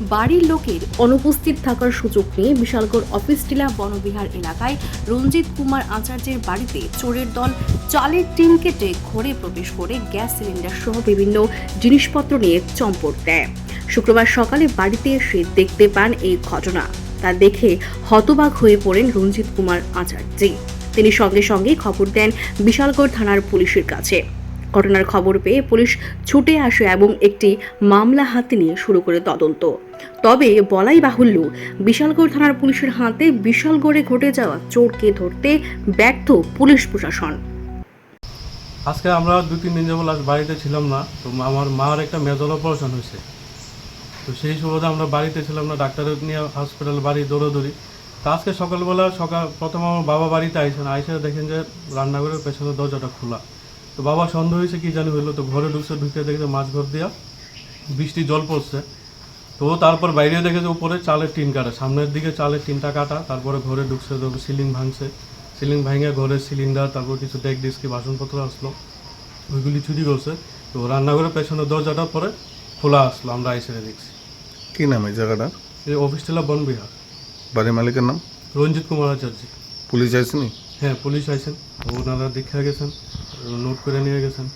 বাড়ির লোকের অনুপস্থিত থাকার সুযোগ নিয়ে বিশালগড় অফিস টিলা বনবিহার এলাকায় রঞ্জিত কুমার আচার্যের বাড়িতে চোরের দল চালের টিন কেটে ঘরে প্রবেশ করে গ্যাস সিলিন্ডার সহ বিভিন্ন জিনিসপত্র নিয়ে চম্পট দেয়। শুক্রবার সকালে বাড়িতে এসে দেখতে পান এই ঘটনা। তা দেখে হতবাক হয়ে পড়েন রঞ্জিত কুমার আচার্য। তিনি সঙ্গে সঙ্গে খবর দেন বিশালগড় থানার পুলিশের কাছে। ঘটনার খবর পেয়ে পুলিশ ছুটে আসে এবং একটি মামলা হাতে নিয়ে শুরু করে তদন্ত। তবে বলাই বাহুল্য, বিশালগড় থানার পুলিশের হাতে বিশালগড়ে ঘটে যাওয়া চোরকে ধরতে ব্যর্থ পুলিশ প্রশাসন। আজকে আমরা দু তিন দিন যাব লাস্ট বাড়িতে ছিলাম না, তো আমার মার একটা মেজর অপারেশন হয়েছে। তো সেই সুবাদে আমরা বাড়িতে ছিলাম না, ডাক্তারের নিয়ে হসপিটাল বাড়ি দৌড়োদৌড়ি। তো আজকে সকালবেলা সকাল, প্রথম আমার বাবা বাড়িতে আইসেন, আইসে দেখেন যে রান্নাঘরের পেছনের দরজাটা খোলা। তো বাবা সন্দেহ হয়েছে কি জানি হইল তো ঘরে ঢুকছে ঢুকে দেখে মাছ ঘর দিয়া বৃষ্টি জল পড়ছে। তো তারপর বাইরে দেখেছে উপরে চালের টিন কাটা সামনের দিকে চালের টিনটা কাটা তারপরে ঘরে ঢুকছে তো সিলিং ভাঙছে। সিলিং ভাঙে ঘরের সিলিন্ডার তারপর কিছু ডেক ডিস্কি বাসনপত্র আসলো। ওইগুলি চুরি করছে। তো রান্নাঘরের পেছনে দরজাটা পরে খোলা আসলো আমরা আইসে দেখছি। কি নাম এই জায়গাটা? এই অফিস টেলা বনবিহার। বাড়ির মালিকের নাম? রঞ্জিত কুমার আচার্য। পুলিশ আসেনি হ্যাঁ পুলিশ আইসেন ওনারা দেখে গেছেন নোট করে নিয়ে গেছেন।